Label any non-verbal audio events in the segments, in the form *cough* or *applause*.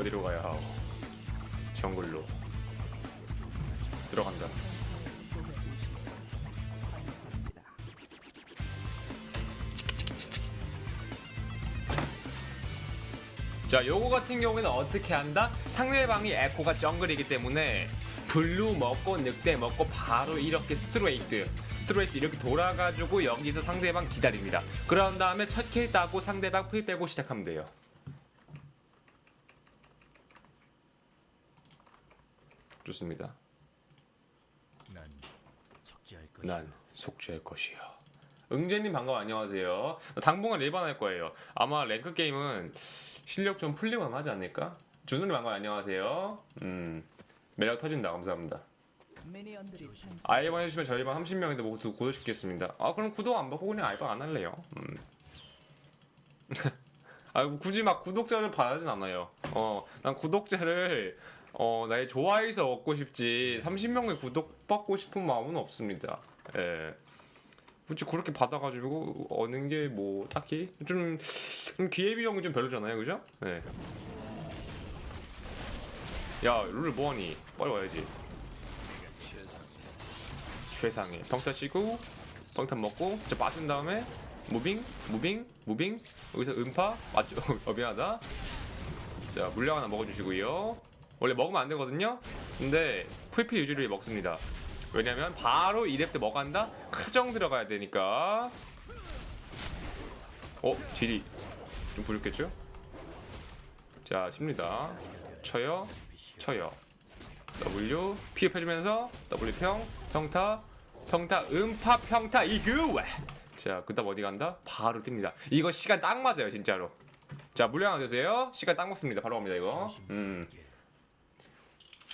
어디로 가야 하오? 정글로 들어간다. 자, 요거 같은 경우에는 어떻게 한다? 상대방이 에코가 정글이기 때문에 블루 먹고 늑대 먹고 바로 이렇게 스트레이트 스트레이트 이렇게 돌아가지고 여기서 상대방 기다립니다. 그런 다음에 첫 킬 따고 상대방 풀 빼고 시작하면 돼요. 좋습니다. 난 속죄할 것이야. 난 속죄할 것이야. 응재님 반가워 안녕하세요. 당분간 일반 할 거예요. 아마 랭크 게임은 실력 좀 풀리면 하지 않을까? 준우님 반가워 안녕하세요. 음 매력 터진다 감사합니다. 아이번 해주시면 저희 반 30명인데 모두 구독 시겠습니다. 아 그럼 구독 안 받고 그냥 아이번 안 할래요. 음. *laughs* 아 굳이 막 구독자를 바라진 않아요. 어난 구독자를 어 나의 좋아해서 얻고 싶지 30명의 구독 받고 싶은 마음은 없습니다. 예. 굳이 그렇게 받아가지고 얻는 게 뭐 딱히 좀, 좀 기회비용이 좀 별로잖아요, 그죠? 네. 야, 룰 뭐하니? 빨리 와야지. 최상의 평타 치고 평타 먹고 저 빠진 다음에 무빙 무빙 무빙 여기서 음파 맞죠? *laughs* 어 미안하다 자 물량 하나 먹어주시고요 원래 먹으면 안 되거든요. 근데 풀피 유지를 먹습니다. 왜냐면 바로 2렙 때 먹한다? 크정 들어가야 되니까. 어? 딜이 좀 부족했죠? 자 칩니다. 쳐요 쳐요. W 피흡해주면서 W 평 평타 평타 음파 평타 이그 자 그다음 어디 간다? 바로 뜹니다. 이거 시간 딱 맞아요 진짜로. 자 물량 안 되세요. 시간 딱 맞습니다. 바로 갑니다 이거. 음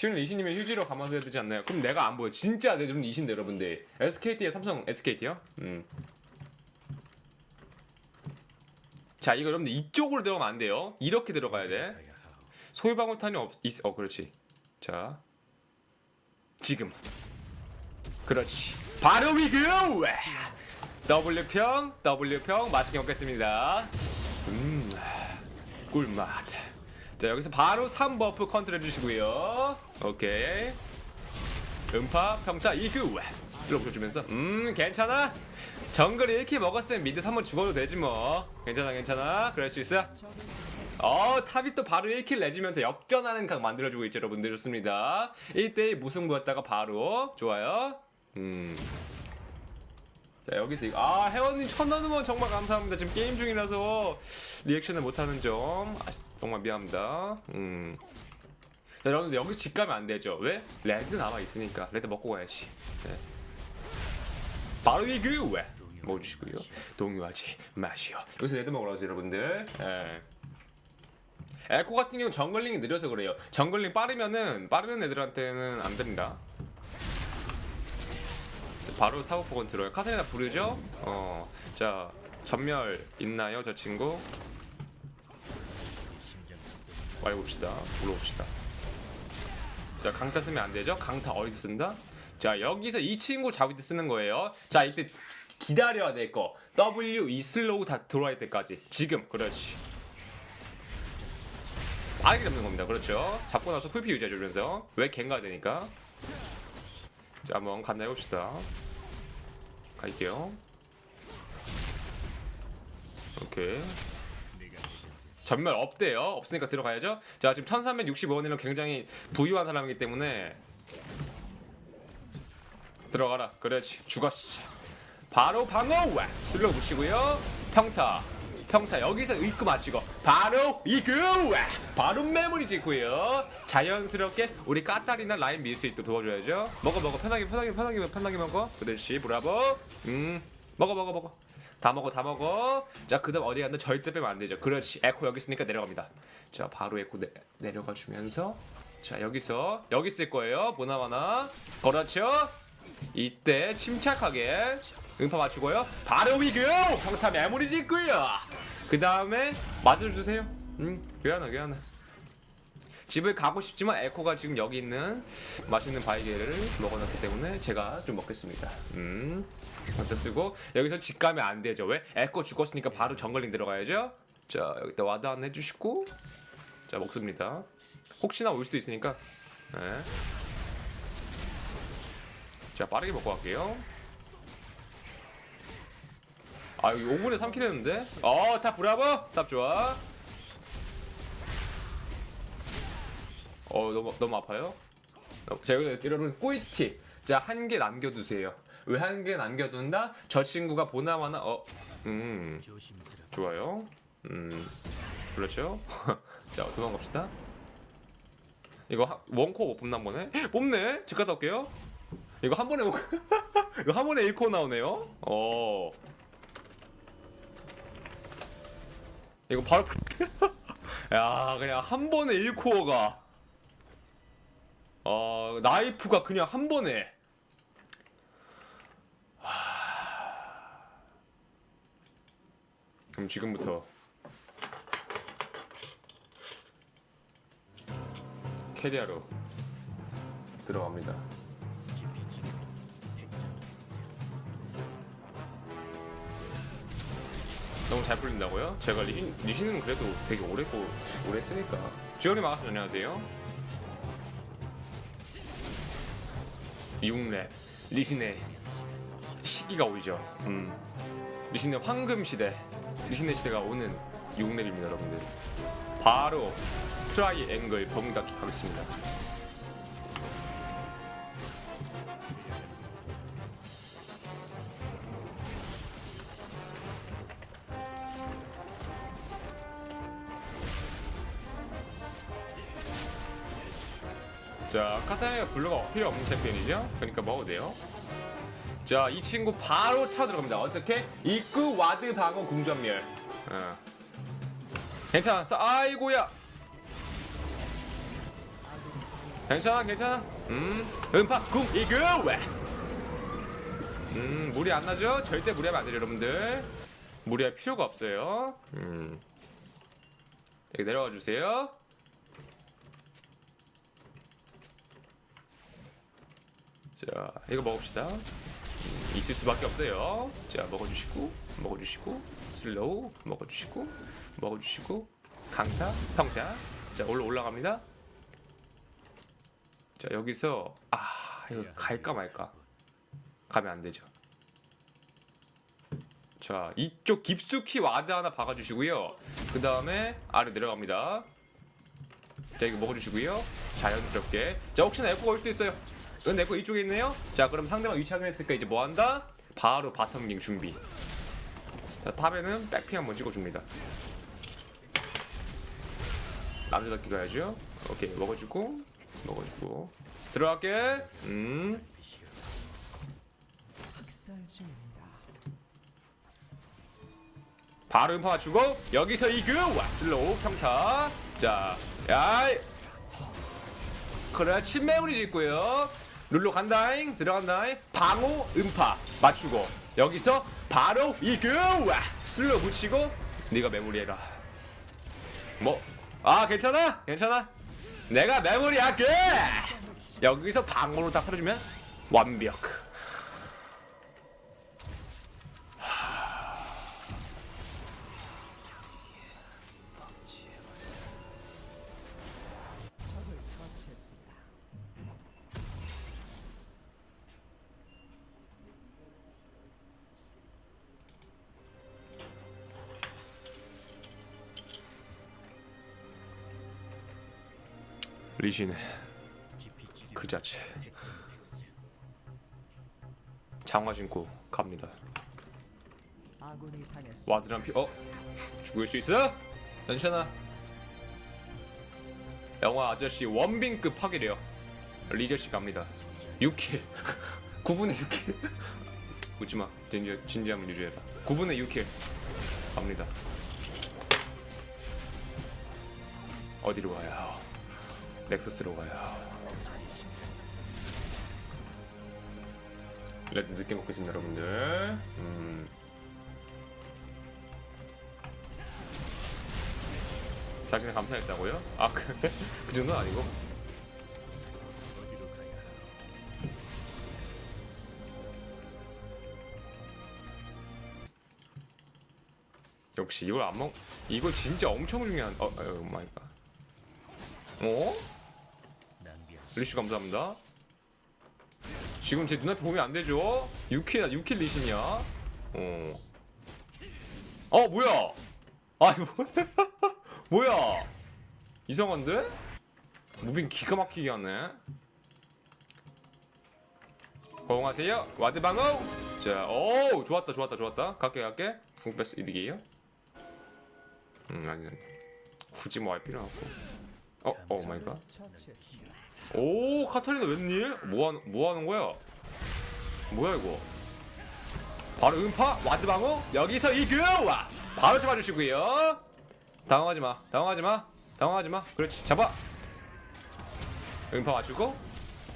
쉬운 이신님의 휴지로 감아줘야 되지 않나요? 그럼 내가 안 보여. 진짜 내 눈은 이신데 여러분들. SKT에 삼성 SKT요? 음. 자 이거 여러분들 이쪽으로 들어가면 안 돼요. 이렇게 들어가야 돼. 소유방울탄이 없, 있, 어 그렇지. 자. 지금. 그렇지. 바로 위그 W평 W평 맛있게 먹겠습니다. 음 꿀맛 자 여기서 바로 3버프 컨트롤 해주시고요. 오케이. 음파 평타 이그 슬로우 줘주면서. 음 괜찮아. 정글 이렇게 먹었으면 미드 3번 죽어도 되지 뭐. 괜찮아 괜찮아. 그럴 수 있어. 어 탑이 또 바로 1킬 내주면서 역전하는 각 만들어주고 있죠 여러분들. 좋습니다. 1대1 무승부였다가 바로. 좋아요. 음. 자 여기서 이거 아 회원님 천원 후원 정말 감사합니다 지금 게임 중이라서 리액션을 못하는 점 아, 정말 미안합니다 음. 자 여러분들 여기 집 가면 안 되죠 왜? 레드 남아있으니까 레드 먹고 가야지 네. 바로 이그 왜? 먹어주시고요 동요하지 마시오 여기서 레드 먹으러 오세요 여러분들 예. 에코 같은 경우는 정글링이 느려서 그래요. 정글링 빠르면은 빠르는 애들한테는 안 됩니다. 자, 바로 사고폭은 들어요. 카타리나 부르죠? 어, 자 전멸 있나요, 저 친구? 빨리 봅시다. 물어봅시다. 자 강타 쓰면 안 되죠? 강타 어디서 쓴다? 자 여기서 이 친구 잡을 때 쓰는 거예요. 자 이때 기다려야 될 거. W E 슬로우 다 들어갈 때까지. 지금 그렇지. 빠르게 잡는 겁니다. 그렇죠. 잡고 나서 풀피 유지해주면서 왜 갱가 되니까. 자 한번 간다 해봅시다. 갈게요. 오케이. 전멸 없대요. 없으니까 들어가야죠. 자 지금 1365원이면 굉장히 부유한 사람이기 때문에 들어가라. 그렇지. 죽었어. 바로 방어! 슬로우 붙이고요. 평타. 평타 여기서 입구 맞추고 바로 이그 바로 메모리 찍고요. 자연스럽게 우리 까따리나 라인 밀 수 있도록 도와줘야죠. 먹어 먹어. 편하게 편하게 편하게 편하게 먹어. 그렇지 브라보. 음 먹어 먹어 먹어. 다 먹어 다 먹어. 자 그다음 어디 갔나? 절대 빼면 안 되죠. 그렇지. 에코 여기 있으니까 내려갑니다. 자 바로 에코 내, 내려가 주면서. 자 여기서 여기 있을 거예요. 보나마나. 그렇죠? 이때 침착하게 음파 맞추고요. 바로 위그 평타 메모리 짓고요. 그 다음에 맞아주세요. 음, 괜찮아, 괜찮아. 집을 가고 싶지만 에코가 지금 여기 있는 맛있는 바이게를 먹어놨기 때문에 제가 좀 먹겠습니다. 음, 평타 쓰고 여기서 집 가면 안 되죠. 왜? 에코 죽었으니까 바로 정글링 들어가야죠. 자, 여기다 와드 안 해주시고 자 먹습니다. 혹시나 올 수도 있으니까. 네. 자 빠르게 먹고 갈게요. 아 여기 5분에 3킬 했는데? 어탑 브라보! 탑 좋아. 어 너무 너무 아파요? 어, 제가 여러분 꿀팁. 자한 개 남겨두세요. 왜 한 개 남겨둔다? 저 친구가 보나마나 어 음. 좋아요. 음, 그렇죠. *laughs* 자, 도망갑시다. 이거 하, 원코 못 뽑나 보네. 뽑네. 집 갔다 올게요. 이거 한 번에 못- *laughs* 이거 한 번에 1코 나오네요. 어. 이거 바로 *laughs* 야, 그냥 한 번에 1코어가. 어, 나이프가 그냥 한 번에. 그럼 지금부터. 캐리어로 들어갑니다. 너무 잘 풀린다고요? 제가 리신, 리신은 그래도 되게 오래 고 오래 쓰니까. 지원이 막았어 안녕하세요. 6랩 리신의 시기가 오죠. 음. 리신의 황금 시대, 리신의 시대가 오는 6랩입니다, 여러분들. 바로 트라이 앵글 범닥기 가겠습니다. 자, 카타나가 블루가 필요 없는 챔피언이죠? 그러니까 먹어도 돼요. 자, 이 친구 바로 차 들어갑니다. 어떻게? 입구 와드 방어 궁전멸. 어. 괜찮아. 싸- 아이고야. 괜찮아, 괜찮아. 음, 음파 궁 이그 왜? 음, 무리 안 나죠? 절대 무리하면 안 돼요, 여러분들. 무리할 필요가 없어요. 음. 여기 내려와 주세요. 자, 이거 먹읍시다. 음, 있을 수밖에 없어요. 자, 먹어주시고, 먹어주시고, 슬로우, 먹어주시고, 먹어주시고, 강타, 평타. 자, 올라 올라갑니다. 자, 여기서 아, 이거 갈까 말까? 가면 안 되죠. 자, 이쪽 깊숙이 와드 하나 박아주시고요. 그 다음에 아래 내려갑니다. 자, 이거 먹어주시고요. 자연스럽게. 자, 혹시나 에코가 올 수도 있어요. 이건 내거 이쪽에 있네요. 자, 그럼 상대방 위치 확인했으니까 이제 뭐 한다? 바로 바텀 갱 준비. 자, 탑에는 백핑 한번 찍어줍니다. 남자답게 가야죠. 오케이, 먹어주고, 먹어주고. 들어갈게. 음. 바로 음파 맞추고 여기서 이그 와 슬로우 평타 자 야이 그래 침매물이 짓고요 룰로 간다잉. 들어간다잉. 방호 음파. 맞추고. 여기서 바로 이그 와. 슬로우 붙이고 네가 메모리해라. 뭐? 아 괜찮아? 괜찮아? 내가 메모리 할게. 여기서 방호로 딱 틀어주면 완벽 리신 그 자체 장화 신고 갑니다. 와드랑 피 어? 죽을 수 있어? 괜찮아. 영화 아저씨 원빈급 파괴래요. 리저씨 갑니다. 6킬. 9분의 *laughs* 6킬. 웃지마. 진지, 진지함을 유지해라. 9분의 6킬. 갑니다. 어디로 가요? 넥서스로 가요. 레드 늦게 먹겠습니다, 여러분들. 음. 자신의 감탄했다고요? 아 그래? *laughs* 그 정도는 아니고 역시 이걸 안 먹... 이거 진짜 엄청 중요한... 어, 어 마이 갓 어? 리시 감사합니다. 지금 제 눈앞에 보면 안 되죠? 6킬, 6킬 리신이야. 어. 어, 뭐야? 아, 이거 뭐야? *laughs* 이상한데? 무빙 기가 막히게 하네. 호응하세요. 와드 방어. 자, 오, 좋았다, 좋았다, 좋았다. 갈게, 갈게. 궁패스 이득이에요? 음, 아니, 아니. 굳이 뭐 할 필요 없고. 어, 오 마이 갓. 오 카타리나 웬일? 뭐 하는 뭐 하는 거야? 뭐야 이거? 바로 음파 와드 방어 여기서 이그와 바로 잡아주시고요. 당황하지 마, 당황하지 마, 당황하지 마. 그렇지 잡아. 음파 맞추고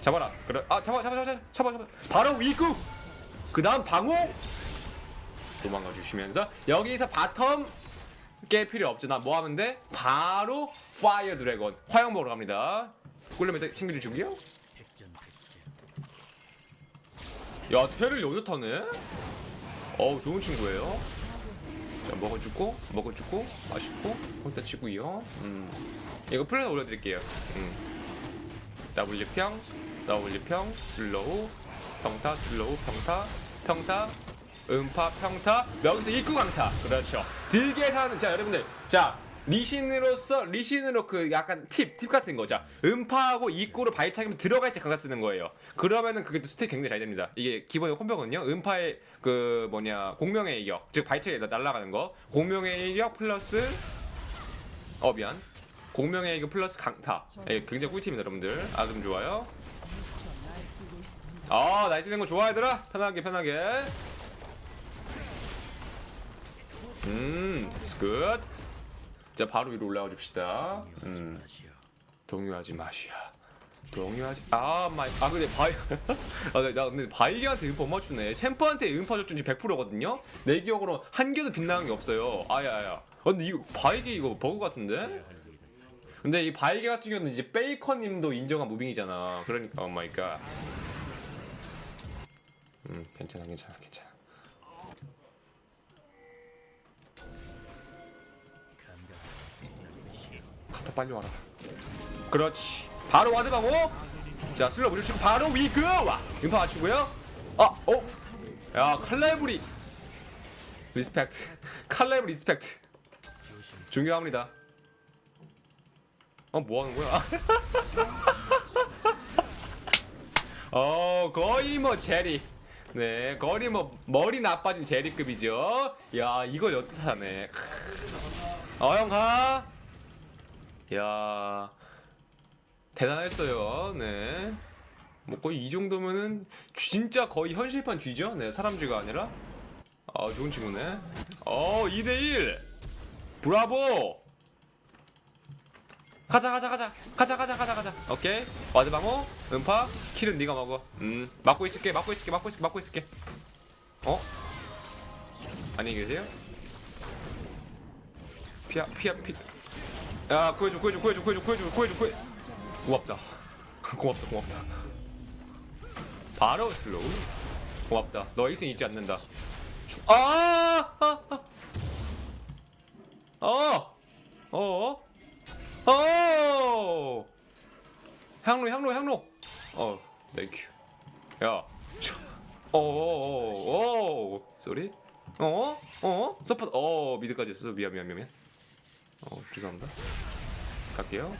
잡아라. 그래 아 잡아 잡아 잡아 잡아 잡아. 바로 위구. 그다음 방어 도망가 주시면서 여기서 바텀 깰 필요 없죠. 나 뭐 하면 돼? 바로 파이어 드래곤 화영 먹으러 갑니다. 꿀레메 챙겨주시고요. 백전백승 야 테를 여자 타네. 어우 좋은 친구예요. 자 먹어주고 먹어주고 맛있고 거기다 치고요. 음 이거 플레이 올려드릴게요. 음 W 평 W 평 슬로우 평타 슬로우 평타 평타 음파 평타 여기서 입구 강타 그렇죠. 들게 사는 자 여러분들 자 리신으로서 리신으로 그 약간 팁 팁 같은 거자 음파하고 입구로 발차기면 들어갈 때 강타 쓰는 거예요. 그러면은 그게 또 스택 굉장히 잘 됩니다. 이게 기본의 콤보거든요. 음파의 그 뭐냐 공명의 이격 즉 발차기 날아가는 거 공명의 이격 플러스 어 미안 공명의 이격 플러스 강타 예, 굉장히 꿀팁입니다 여러분들 좋아요. 미쳐 날뛰고 있습니다. 아 나이 뛰는 거 좋아 얘들아 편하게 편하게 음 굿. 자 바로 위로 올라가 줍시다. 음. 동요하지 마시야 동요하지 아 마이 아 근데 바이 *laughs* 아나 나 근데 바이기한테 음파 못 맞추네. 챔프한테 음파 적중지 100%거든요? 내 기억으로 한 개도 빗나간 게 없어요. 아야야. 아, 근데 이거 바이기 이거 버그 같은데? 할 일은 근데 이 바이게 같은 경우는 이제 베이컨님도 인정한 무빙이잖아. 그러니까 오 마이 갓. 음 괜찮아 괜찮아 괜찮아. 카타 빨리 와라. 그렇지. 바로 와드 방어. 자 슬로 물리치고 바로 위그 와. 인파 맞추고요. 아 어. 야 칼날부리. 리스펙트. 칼날부리 리스펙트. 존경합니다. 어, 뭐 하는 거야? *laughs* 어, 거의 뭐 제리. 네, 거의 뭐 머리 나빠진 제리급이죠. 야, 이걸 여뜻하네. 어, 형 가. 야, 대단했어요. 네. 뭐 거의 이 정도면은 진짜 거의 현실판 쥐죠. 네, 사람 쥐가 아니라. 아, 좋은 친구네. 어, 2대1. 브라보. 가자 가자 가자 가자 가자 가자 가자 오케이 와드 방어 음파 킬은 네가 먹어 음 막고 있을게 막고 있을게 막고 있을게 막고 있을게 어 안녕히 계세요 피야 피야 피 야 구해줘 구해줘 구해줘 구해줘 구해줘 구해줘 구해 고맙다 *laughs* 고맙다 고맙다 바로 슬로우 고맙다 너 일생 잊지 않는다 주- 아, 아, 아. 어, 어, 어, 향로, 향로, 향로. 어, 땡큐. 야, 초. 어, 어, 어, 어, 쏘리. 어, 어, 서포트. 어, 미드까지 했어. 미안, 미안, 미안, 미안. 어, 죄송합니다. 갈게요.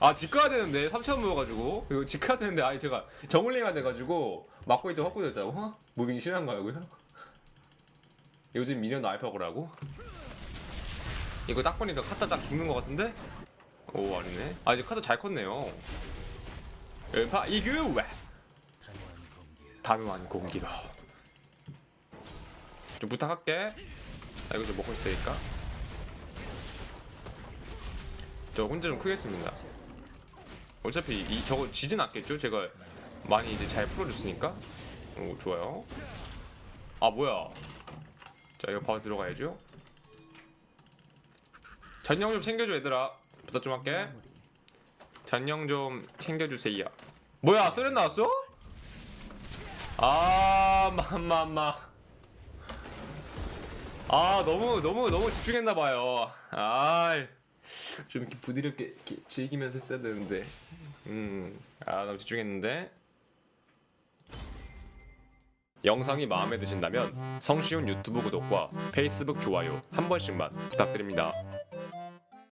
아, 집 가야 되는데 3천 모여가지고 이거 집 가야 되는데 아니 제가 정글링가 돼가지고 막고 있다 확보됐다고? 어? 무빙이 심한 거라고요? 요즘 미니언 알파고라고? 이거 딱 보니까 카타 딱 죽는 것 같은데? 오 아니네 아 이제 카타 잘 컸네요 음파 이그 왜 단호한 공기로 좀 부탁할게 나 이거 좀 먹고 있을 테니까. 저 혼자 좀 크겠습니다. 어차피 이 저거 지진 않겠죠? 제가 많이 이제 잘 풀어줬으니까. 오 좋아요. 아 뭐야? 자 이거 바로 들어가야죠. 전령 좀 챙겨줘 얘들아. 부탁 좀 할게. 전령 좀 챙겨주세요. 뭐야 쓰렌 나왔어? 아 맘맘마 아 너무 너무 너무 집중했나 봐요. 아좀 이렇게 부드럽게 이렇게 즐기면서 했어야 되는데. 음아 너무 집중했는데. 영상이 마음에 드신다면 성시훈 유튜브 구독과 페이스북 좋아요 한 번씩만 부탁드립니다